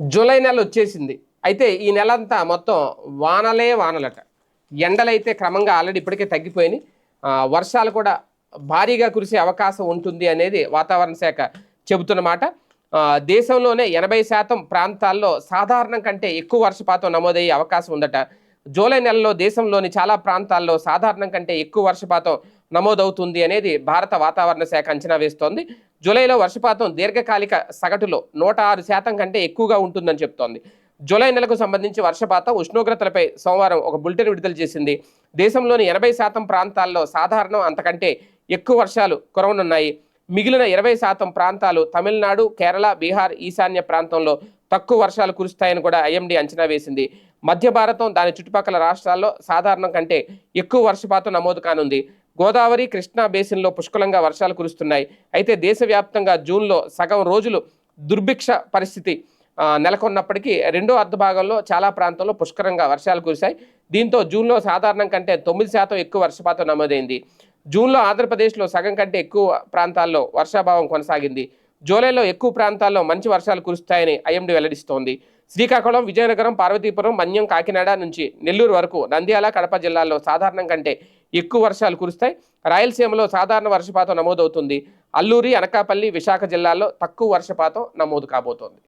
July నెల వచ్చేసింది. అయితే ఈ నెల అంతా మొత్తం వానలే వానలట. ఎండలైతే క్రమంగా ఆల్రెడీ ఇప్పటికే తగ్గిపోయినాయి. వర్షాలు కూడా భారీగా కురిసే అవకాశం ఉంటుంది అనేది వాతావరణ శాఖ చెబుతున్నమాట దేశంలోనే ఎనభై శాతం ప్రాంతాల్లో సాధారణం కంటే ఎక్కువ వర్షపాతం నమోదయ్యే అవకాశం ఉందట. జూలై నెలలో దేశంలోని చాలా ప్రాంతాల్లో సాధారణం కంటే ఎక్కువ వర్షపాతం నమోదవుతుంది అనేది భారత వాతావరణ శాఖ అంచనా వేస్తోంది. జూలైలో వర్షపాతం దీర్ఘకాలిక సగటులో నూట ఆరు శాతం కంటే ఎక్కువగా ఉంటుందని చెప్తోంది. జూలై నెలకు సంబంధించి వర్షపాతం ఉష్ణోగ్రతలపై సోమవారం ఒక బులెటిన్ విడుదల చేసింది. దేశంలోని ఎనభై శాతం ప్రాంతాల్లో సాధారణం అంతకంటే ఎక్కువ వర్షాలు కురవనున్నాయి. మిగిలిన ఇరవై శాతం ప్రాంతాలు తమిళనాడు కేరళ బీహార్ ఈశాన్య ప్రాంతంలో తక్కువ వర్షాలు కురుస్తాయని కూడా ఐఎండీ అంచనా వేసింది. మధ్య భారతం దాని చుట్టుపక్కల రాష్ట్రాల్లో సాధారణం కంటే ఎక్కువ వర్షపాతం నమోదు కానుంది. గోదావరి కృష్ణా బేసిన్లో పుష్కలంగా వర్షాలు కురుస్తున్నాయి. అయితే దేశవ్యాప్తంగా జూన్లో సగం రోజులు దుర్భిక్ష పరిస్థితి నెలకొన్నప్పటికీ రెండో అర్ధ భాగంలో చాలా ప్రాంతాల్లో పుష్కరంగా వర్షాలు కురిశాయి. దీంతో జూన్లో సాధారణం కంటే తొమ్మిది శాతం ఎక్కువ వర్షపాతం నమోదైంది. జూన్లో ఆంధ్రప్రదేశ్లో సగం కంటే ఎక్కువ ప్రాంతాల్లో వర్షాభావం కొనసాగింది. జూలైలో ఎక్కువ ప్రాంతాల్లో మంచి వర్షాలు కురుస్తాయని ఐఎండీ వెల్లడిస్తోంది. శ్రీకాకుళం విజయనగరం పార్వతీపురం మన్యం కాకినాడ నుంచి నెల్లూరు వరకు నంద్యాల కడప జిల్లాల్లో సాధారణం కంటే ఎక్కువ వర్షాలు కురుస్తాయి. రాయలసీమలో సాధారణ వర్షపాతం నమోదవుతుంది. అల్లూరి అనకాపల్లి విశాఖ జిల్లాల్లో తక్కువ వర్షపాతం నమోదు కాబోతోంది.